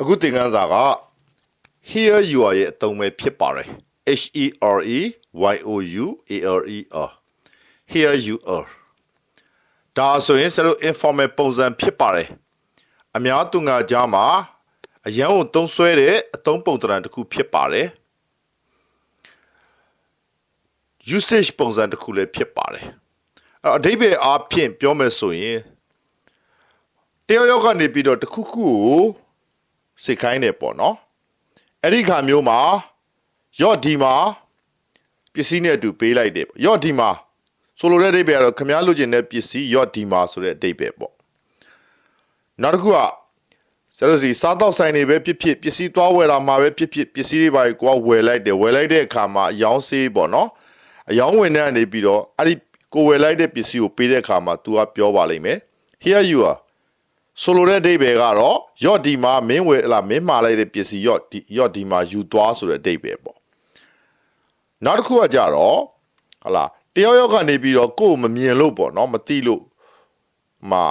အခုသင်ခန်းစာက here you are ရဲ့အသုံးပဲဖြစ်ပါတယ် H E R E Y O U A R E R here you are ဒါဆိုရင်စလို့ informal ပုံစံဖြစ်ပါတယ်အများသူငါကြားမှာအရန်ကိုသုံးဆွဲတဲ့အသုံးပုံသဏ္ဍာန်တစ်ခုဖြစ်ပါတယ် usage ပုံစံတစ်ခုလည်းဖြစ်ပါတယ်အဲ့တော့အဓိပ္ပာယ်အားဖြင့်ပြောမယ်ဆိုရင်တယောက်ယောက်ကနေပြီးတော့တစ်ခုခုကို စိတ်ခိုင်းတယ်ပေါ့နော်အဲ့ဒီခါမျိုးမှာရော့ဒီမှာပစ္စည်းနဲ့အတူပေးလိုက်တယ်ပေါ့ရော့ဒီမှာဆိုလိုတဲ့အဓိပ္ပာယ်ကတော့ခမားလိုချင်တဲ့ပစ္စည်းရော့ဒီမှာဆိုတဲ့အဓိပ္ပာယ်ပေါ့နောက်တစ်ခုကဆရာတို့စီစားတော့ဆိုင်တွေပဲဖြစ်ဖြစ်ပစ္စည်းသွားဝယ်တာမှာပဲဖြစ်ဖြစ်ပစ္စည်းတွေပါကိုကဝယ်လိုက်တယ်ဝယ်လိုက်တဲ့အခါမှာအယောင်းစေးပေါ့နော်အယောင်းဝင်တဲ့ကနေပြီးတော့အဲ့ဒီကိုဝယ်လိုက်တဲ့ပစ္စည်းကိုပေးတဲ့အခါမှာ तू ကပြောပါလိမ့်မယ် here you are ဆိုလိုတဲ့အဓိပ္ပာယ်ကတော့ရော့ဒီမှာမင်းဝယ်လာမင်းမှားလိုက်တဲ့ပစ္စည်းရော့ဒီရော့ဒီမှာယူသွားဆိုတဲ့အဓိပ္ပာယ်ပေါ့နောက်တစ်ခုကကြတော့ဟလာတယောက်ယောက်ကနေပြီးတော့ကိုယ်မမြင်လို့ပေါ့နော်မသိလို့မှာ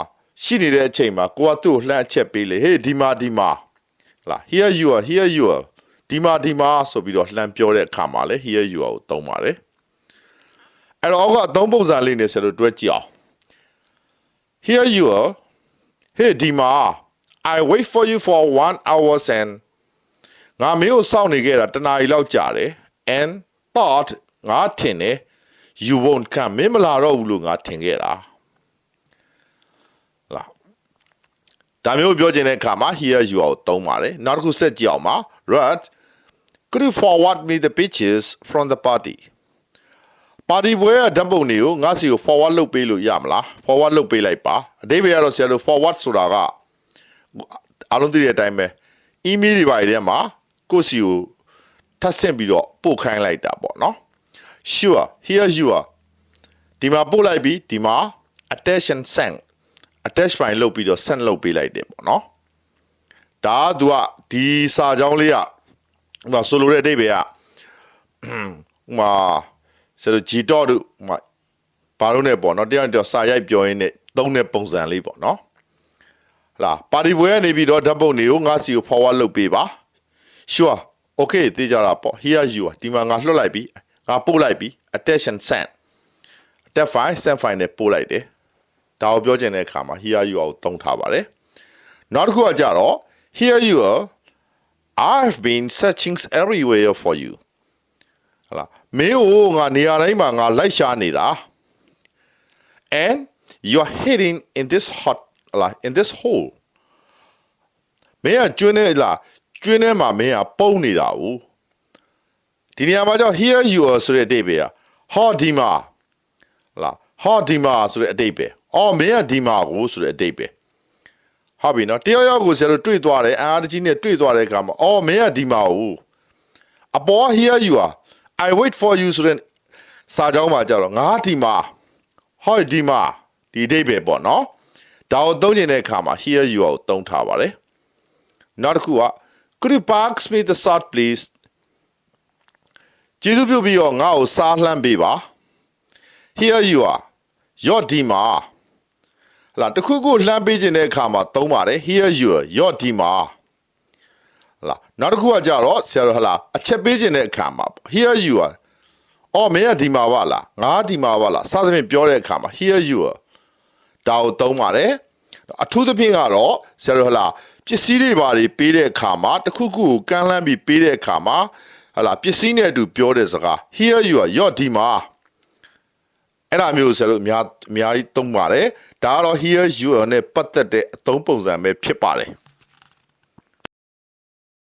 ရှိနေတဲ့အချိန်မှာကိုကသူ့ကိုလှမ်းအချက်ပေးလေဟေးဒီမှာဒီမှာဟလာ here you are here you are ဒီမှာဒီမှာဆိုပြီးတော့လှမ်းပြောတဲ့အခါမှာလေ here you are ကိုသုံးပါတယ်အဲ့တော့အောက်ကအသုံးပုံစံလေးနဲ့ဆက်လို့တွဲကြည့်အောင် here you are Hey Dima I wait for you for 1 hours and ငါမင်းကိုစောင့်နေခဲ့တာတနားရီလောက်ကြာတယ် and thought ငါထင်တယ် you won't come မင်းမလာတော့ဘူးလို့ငါထင်ခဲ့တာလာဒါမျိုးပြောချင်တဲ့အခါမှာ here you are ကိုသုံးပါတယ်နောက်တစ်ခုဆက်ကြည့်အောင်ပါ Rod could you forward me the pictures from the party ပါတီပွဲကဓာတ်ပုံတွေကိုငါစီကို forward လုပ်ပေးလို့ရမလား forward လုပ်ပေးလိုက်ပါအတိပ္ပယ်ကတော့ဆရာတို့ forward ဆိုတာကအားလုံးသိတဲ့အတိုင်းပဲ email တွေပါတွေထဲမှာကိုယ့်စီကိုထပ်ဆင့်ပြီးတော့ပို့ခိုင်းလိုက်တာပေါ့နော် sure here you are ဒီမှာပို့လိုက်ပြီးဒီမှာ attention send attach ပိုင်းလုပ်ပြီးတော့ send လုပ်ပေးလိုက်တယ်ပေါ့နော်ဒါက तू ကဒီစာကြောင်းလေးကဟိုမှာဆိုလိုတဲ့အတိပ္ပယ်ကဟိုမှာ ဆိုတော့ G dot တို့ဟိုမှာဘာလို့ ਨੇ ပေါ့နော်တရားတရားစာရိုက်ပြောရင်းနဲ့သုံးတဲ့ပုံစံလေးပေါ့နော်ဟလာပါတီပွဲကနေပြီးတော့ဓာတ်ပုံတွေကိုငါစီကို forward လုပ်ပေးပါ sure okay သိကြတာပေါ့ here you are ဒီမှာငါလွှတ်လိုက်ပြီငါပို့လိုက်ပြီ attention send attach file send file နဲ့ပို့လိုက်တယ်ဒါကိုပြောချင်တဲ့အခါမှာ here you are ကိုတုံးထားပါတယ်နောက်တစ်ခုကကြတော့ here you are I've been searching everywhere for you ဟလာမင်းကိုငါနေရာတိုင်းမှာငါလိုက်ရှာနေတာ and you're hiding in this hot ဟလာ in this hole မင်းကကျွန်းနေလားကျွန်းထဲမှာမင်းကပုံနေတာ ਉ ဒီနေရာမှာကြောင့် here you are ဆိုတဲ့အတိတ်ပဲဟောဒီမှာဟလာဟောဒီမှာဆိုတဲ့အတိတ်ပဲအော်မင်းကဒီမှာကိုဆိုတဲ့အတိတ်ပဲဟုတ်ပြီနော်တယောက်ယောက်ကိုဆရာတို့တွေ့သွားတယ်အအားတကြီးနဲ့တွေ့သွားတဲ့အခါမှာအော်မင်းကဒီမှာကိုအပေါ် here you are I wait for you ဆိုတဲ့စာကြောင်းမှာကြတော့ငါဒီမှာဟောဒီမှာဒီအဓိပ္ပာယ်ပေါ့နော်ဒါကိုသုံးနေတဲ့အခါမှာ here you are ကိုသုံးထားပါတယ်နောက်တစ်ခုက could you pass me the salt please ကျေးဇူးပြုပြီးတော့ငါ့ကိုစားလှမ်းပေးပါ here you are ရော့ဒီမှာလာတခုခုလှမ်းပေးခြင်းတဲ့အခါမှာသုံးပါတယ် here you are ရော့ဒီမှာ လာနောက်တစ်ခုကကြတော့ဆရာတော်ဟလာအချက်ပေးခြင်းတဲ့အခါမှာ here you are အော်မင်းကဒီမှာပါလားငါဒီမှာပါလားစသဖြင့်ပြောတဲ့အခါမှာ here you are ဒါကိုသုံးပါတယ်အထူးသဖြင့်ကတော့ဆရာတော်ဟလာပစ္စည်းတွေပါတွေပေးတဲ့အခါမှာတခုခုကိုကမ်းလှမ်းပြီးပေးတဲ့အခါမှာဟလာပစ္စည်းနဲ့အတူပြောတဲ့စကား here you are ရော့ဒီမှာအဲ့ဒါမျိုးဆရာတို့အများအများကြီးသုံးပါတယ်ဒါကတော့ here you are နဲ့ပတ်သက်တဲ့အသုံးပုံစံပဲဖြစ်ပါတယ်